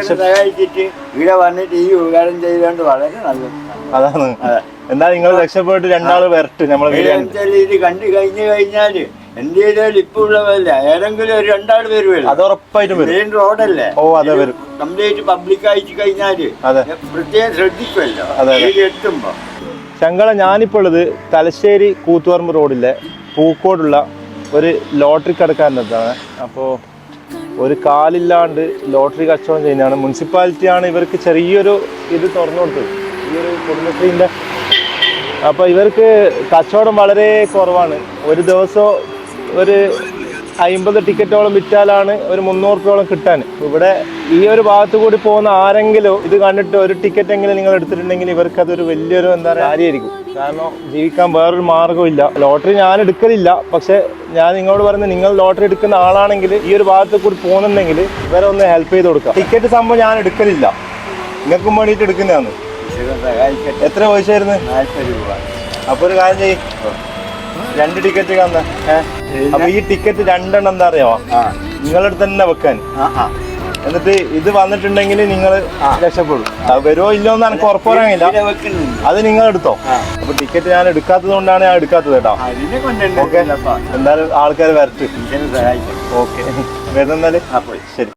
സഹായിച്ചിട്ട് ഇവിടെ വന്നിട്ട് ഈ ഉപകാരം ചെയ്തുകൊണ്ട് വളരെ നല്ലത്. അതാണ്. എന്നാൽ നിങ്ങൾ രക്ഷപ്പെട്ട് രണ്ടാൾ വരട്ട് നമ്മളെ ഇത് കണ്ടു കഴിഞ്ഞു കഴിഞ്ഞാൽ എന്റെ ചെയ്താലും ഇപ്പൊ ഉള്ളവല്ല ഏതെങ്കിലും ഒരു രണ്ടാൾ വരുമല്ലോ അത് ഉറപ്പായിട്ടും വരും. മെയിൻ റോഡല്ലേ? ഓ, അതെ, വരും. കംപ്ലീറ്റ് പബ്ലിക് ആയിട്ട് കഴിഞ്ഞാൽ അതെ. പ്രത്യേകം ശ്രദ്ധിക്കുമല്ലോ എത്തുമ്പോ ശങ്കള ഞാനിപ്പോൾ ഉള്ളത് തലശ്ശേരി കൂത്തുപറമ്പ് റോഡിലെ പൂക്കോടുള്ള ഒരു ലോട്ടറി കടക്കാരനടുത്താണ് അപ്പോൾ ഒരു കാലില്ലാണ്ട് ലോട്ടറി കച്ചവടം ചെയ്യുന്നതാണ്. മുനിസിപ്പാലിറ്റിയാണ് ഇവർക്ക് ചെറിയൊരു ഇത് തുറന്നു കൊടുത്തത്. ഈ ഒരു കുടുംബശ്രീന്റെ അപ്പോൾ ഇവർക്ക് കച്ചവടം വളരെ കുറവാണ്. ഒരു ദിവസം ഒരു അമ്പത് ടിക്കറ്റോളം വിറ്റാലാണ് ഒരു മുന്നൂറ് രൂപയോളം കിട്ടാൻ ഇവിടെ ഈ ഒരു ഭാഗത്ത് കൂടി പോകുന്ന ആരെങ്കിലും ഇത് കണ്ടിട്ട് ഒരു ടിക്കറ്റ് എങ്കിലും നിങ്ങൾ എടുത്തിട്ടുണ്ടെങ്കിൽ ഇവർക്ക് അതൊരു വലിയൊരു എന്താ പറയുക കാര്യമായിരിക്കും. കാരണം ജീവിക്കാൻ വേറൊരു മാർഗമില്ല ലോട്ടറി ഞാൻ എടുക്കലില്ല. പക്ഷെ ഞാൻ നിങ്ങളോട് പറയുന്നത് നിങ്ങൾ ലോട്ടറി എടുക്കുന്ന ആളാണെങ്കിൽ ഈ ഒരു ഭാഗത്ത് കൂടി പോകുന്നുണ്ടെങ്കിൽ ഇവരെ ഒന്ന് ഹെൽപ്പ് ചെയ്ത് കൊടുക്കാം ടിക്കറ്റ് സംഭവം ഞാൻ എടുക്കലില്ല. നിങ്ങൾക്കും വേണ്ടിയിട്ട് എടുക്കുന്നതാണ്. എത്ര പൈസ ആയിരുന്നു രൂപ. അപ്പൊ ഒരു കാര്യം ചെയ്യ്. രണ്ട് ടിക്കറ്റ് കന്ന അപ്പൊ ഈ ടിക്കറ്റ് രണ്ടെണ്ണം എന്താ അറിയാമോ ആ. നിങ്ങളുടെ അടുത്ത് തന്നെ വെക്കാൻ. എന്നിട്ട് ഇത് വന്നിട്ടുണ്ടെങ്കിൽ നിങ്ങൾ രക്ഷപ്പെടും. വരുമോ ഇല്ലോ എന്ന് എനിക്ക് ഉറപ്പ് പറയാനില്ല അത് നിങ്ങൾ എടുത്തോ. അപ്പൊ ടിക്കറ്റ് ഞാൻ എടുക്കാത്തത് കൊണ്ടാണ് ഞാൻ എടുക്കാത്തത് കേട്ടോ. ഓക്കെ എന്തായാലും ആൾക്കാർ വരട്ടെ. ഓക്കെ വരുന്നാൽ ശരി.